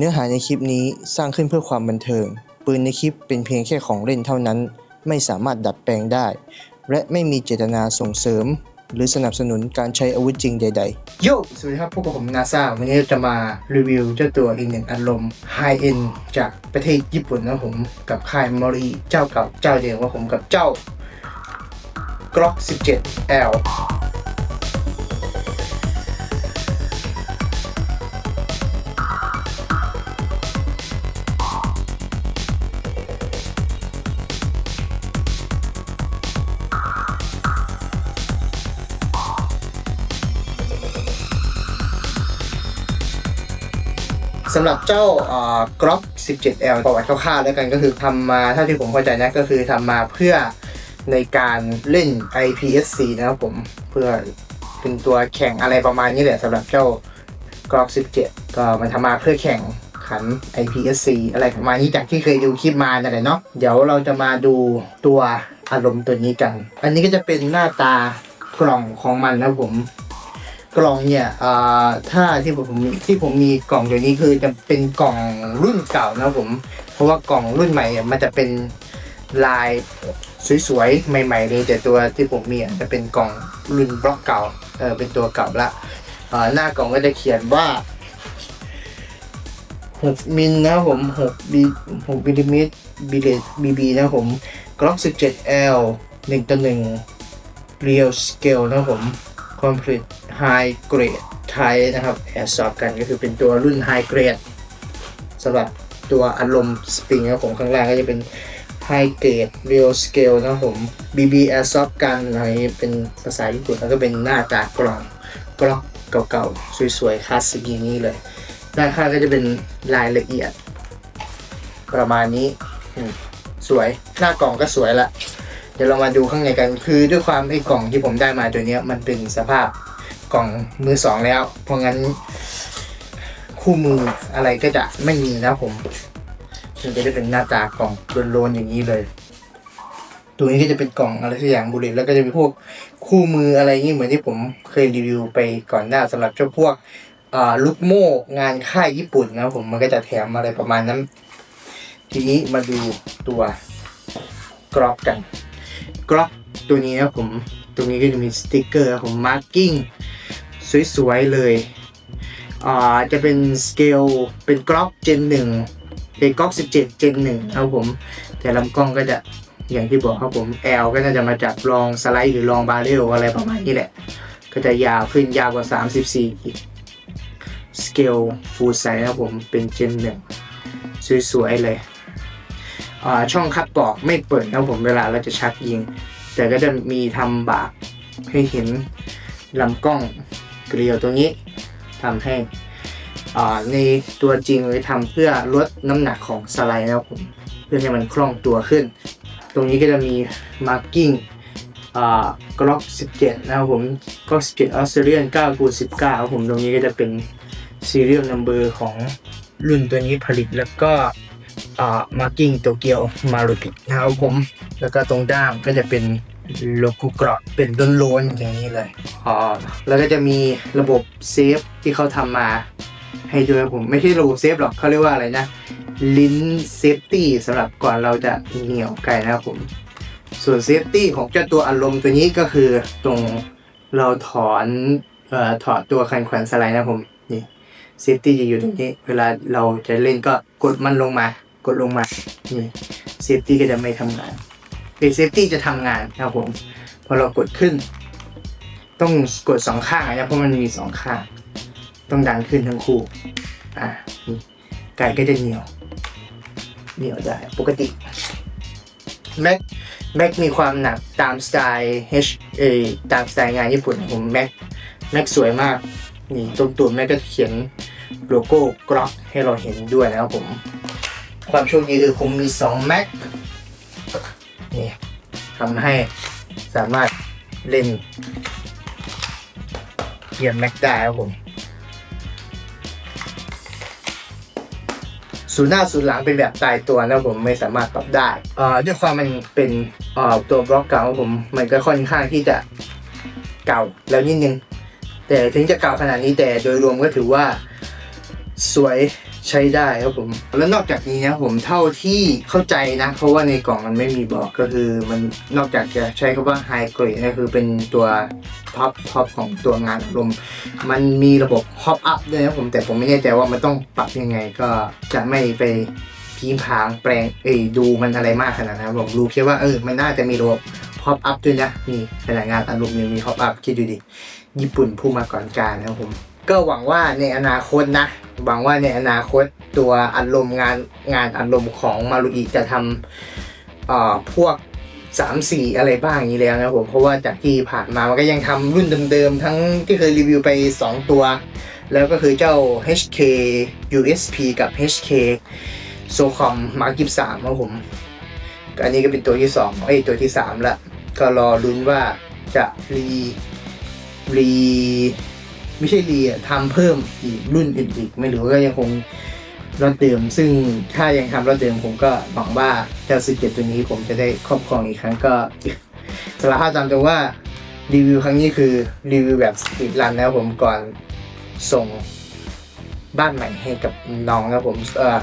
เนื้อหาในคลิปนี้สร้างขึ้นเพื่อความบันเทิง ปืนในคลิปเป็นเพียงแค่ของเล่นเท่านั้น ไม่สามารถดัดแปลงได้ และไม่มีเจตนาส่งเสริม หรือสนับสนุนการใช้อาวุธจริงใด ๆ โยสวัสดีครับพวกบผมนาซาวันนี้จะมารีวิวเจ้าตัวอีกหนึ่งอารมณ์ไฮเอ็นจากประเทศญี่ปุ่นนะผมกับค่ายมอรีเจ้าเก่าเจ้าเดิมว่าผมกับเจ้า Glock 17L สำหรับเจ้าเอ่อ Glock 17L ประวัติคร่าวๆแล้วกันก็คือทำมาเท่าที่ผมเข้าใจนะก็คือทำมาเพื่อในการเล่น IPSC นะครับผมเพื่อเป็นตัวแข่งอะไรประมาณนี้แหละสำหรับเจ้า Glock 17 ก็มันทำมาเพื่อแข่งขัน IPSC อะไรประมาณนี้จากที่เคยดูคลิปมานั่นแหละเนาะเดี๋ยวเราจะมาดูตัวอารมณ์ตัวนี้กัน อันนี้ก็จะเป็นหน้าตากล่องของมันนะผม กล่องเนี่ยถ้าที่ผมที่ผมมีกล่องตัวนี้คือจะเป็นกล่องรุ่นเก่านะผม เพราะว่ากล่องรุ่นใหม่มันจะเป็นลายสวยๆ ใหม่ๆเลยแต่ตัวที่ผมมีจะเป็นกล่องรุ่นบล็อกเก่าเออเป็นตัวเก่าละหน้ากล่องก็จะเขียนว่า6มิลนะครับผม6 b 6มิลลิเมตรบีเลบีบีนะผมกล็อก 17L 1ต่อ1 Real Scale นะผม Complete High Grade ไทยนะครับแอร์สอบกันก็คือเป็นตัวรุ่น High Grade สำหรับตัวอารมณ์สปริงนะครับผมข้างล่างก็จะเป็น High Grade Real Scale นะครับผม BB Air Soft กันอะไรเป็นภาษาญี่ปุ่นแล้วก็เป็นหน้าตากล่องกล้องเก่าๆ สวยๆคลาสสิกอย่างนี้เลย ด้านข้างก็จะเป็นรายละเอียด ประมาณนี้สวยหน้ากล่องก็สวยละเดี๋ยวเรามาดูข้างในกัน คือด้วยความไอ้กล่องที่ผมได้มาตัวนี้มันเป็นสภาพ กล่องมือสองแล้ว เพราะงั้น คู่มืออะไรก็จะไม่มีนะผมมันจะได้เป็นหน้าตากล่องโลนๆอย่างนี้เลยตัวนี้ก็จะเป็นกล่องอะไรสักอย่างบุหรี่แล้วก็จะมีพวกคู่มืออะไรอย่างนี้เหมือนที่ผมเคยรีวิวไปก่อนหน้าสำหรับเจ้าพวกลูกโม่งานค่ายญี่ปุ่นนะผมมันก็จะแถมอะไรประมาณนั้น ทีนี้มาดูตัวกรอบกันกรอบตัวนี้นะผม ตรงนี้ก็จะมีสติกเกอร์ผมมาร์กิ้ง สวยๆเลยอ่าจะเป็นสเกลเป็นกรอบเจนหนึ่งเป็นกรอบ17เจนหนึ่งครับผม แต่ลำกล้องก็จะอย่างที่บอกครับผม L ก็น่าจะมาจากรองสไลด์หรือรองบาเรลอะไรประมาณนี้แหละ ก็จะยาวขึ้นยาวกว่า 34อีกสเกลฟูลไซส์ครับผมเป็นเจนหนึ่งสวยๆเลยอ่าช่องคัดปอกไม่เปิดนะครับผมเวลาเราจะชักยิง แต่ก็จะมีทำบากให้เห็นลำกล้อง เกลียวตรงนี้ทำให้ในตัวจริงเลยทำเพื่อลดน้ำหนักของสไลด์นะครับผมเพื่อให้มันคล่องตัวขึ้น ตรงนี้ก็จะมีมาร์กิ้งกล็อก 17 นะครับผมกล็อก 17ออสเตรเลียน9คูณ19ครับผมตรงนี้ก็จะเป็น serial number ของรุ่นตัวนี้ผลิตแล้วก็อ่า marking โตเกียวมารุตินะครับผม แล้วก็ตรงด้ามก็จะเป็น โลโก้กรอบเป็นโลนๆอย่างนี้เลยอ๋อแล้วก็จะมีระบบเซฟที่เขาทำมา ให้ด้วยผมไม่ใช่ระบบเซฟหรอกเขาเรียกว่าอะไรนะ ลิ้นเซฟตี้สำหรับก่อนเราจะเหนี่ยวไก่นะครับผม ส่วนเซฟตี้ของเจ้าตัวอารมณ์ตัวนี้ก็คือตรงเราถอนเอ่อถอดตัวคันแขวนสไลด์นะผมนี่เซฟตี้จะอยู่ตรงนี้เวลาเราจะเล่นก็กดมันลงมา กดลงมานี่เซฟตี้ก็จะไม่ทำงาน เป็นเซฟตี้จะทำงานนะครับผม พอเรากดขึ้น ต้องกดสองข้างนะเพราะมันมีสองข้าง ต้องดันขึ้นทั้งคู่ อะนี่ไก่ก็จะเหนียว เหนียวได้ปกติแม็กแม็กมีความหนักตามสไตล์ H เอตามสไตล์งานญี่ปุ่นผมแม็กแม็กสวยมากนี่ตรงตัวแม็กก็เขียนโลโก้กรอกให้เราเห็นด้วยนะครับผม ความโชคดีคือผมมี2แม็ก นี่ทำให้สามารถเล่นเกียร์แม็กได้ครับผมศูนย์หน้าศูนย์หลังเป็นแบบตายตัวนะผมไม่สามารถปรับได้เอ่อด้วยความมันเป็นเอ่อตัวบล็อกเก่าผมมันก็ค่อนข้างที่จะเก่าแล้วนิดนึง แต่ถึงจะเก่าขนาดนี้แต่โดยรวมก็ถือว่าสวย ใช้ได้ครับผม แล้วนอกจากนี้นะผมเท่าที่เข้าใจนะ เพราะว่าในกล่องมันไม่มีบอกก็คือมันนอกจากจะใช้คำว่า high grade ก็คือเป็นตัวท็อปท็อปของตัวงานอารมมันมีระบบ hop up ด้วยนะผมแต่ผมไม่แน่ใจว่ามันต้องปรับยังไงก็จะไม่ไปพีมพางแปลงเอ้ดูมันอะไรมากขนาดนั้นผมรู้แค่ว่าเออมันน่าจะมีระบบ hop up ด้วยนะนี่ขนาดงานอารมณ์ยังมี hop up คิดดูดิ ญี่ปุ่นผู้มาก่อนการนะครับผม ก็หวังว่าในอนาคตนะ หวังว่าในอนาคตตัวอารมณ์งานงานอารมณ์ของมารุอิจะทำเอ่อพวก3 4อะไรบ้างนี้แล้วนะผมเพราะว่าจากที่ผ่านมามันก็ยังทำรุ่นเดิมๆ ทั้งที่เคยรีวิวไป 2 ตัว แล้วก็คือเจ้า HK USP กับ HK SOCOM Mark 23ครับผม อันนี้ก็เป็นตัวที่2เอ้ยตัวที่ 3 ละ ก็รอลุ้นว่าจะรีรี ไม่ใช่รีอะทำเพิ่มอีกรุ่นอื่นอีกไม่รู้ก็ยังคงรถเดิม ซึ่งถ้ายังทำรถเดิมผมก็หวังว่าเจ้าสิเจ็ดตัวนี้ผมจะได้ครอบครองอีกครั้งก็สารภาพตามตรงว่ารีวิวครั้งนี้คือรีวิวแบบสปีดรันนะครับผมก่อนส่งบ้านใหม่ให้กับน้องนะครับผมเออ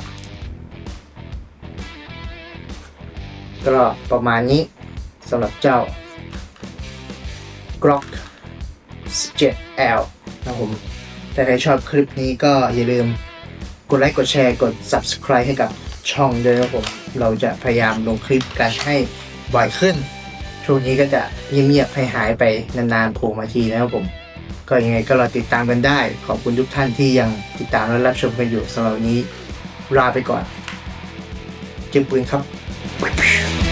ก็ประมาณนี้สำหรับเจ้า Glock 17L ครับผมถ้าใครชอบคลิปนี้ก็อย่าลืมกดไลค์กดแชร์กด Subscribe ให้กับช่องด้วยนะครับผมเราจะพยายามลงคลิปกันให้บ่อยขึ้น ช่วงนี้ก็จะเงียบๆให้หายไปนานๆโผล่มาทีนะครับผม ก็ยังไงก็รอติดตามกันได้ ขอบคุณทุกท่านที่ยังติดตามและรับชมกันอยู่สำหรับวันนี้ลาไปก่อนเก็บปืนครับ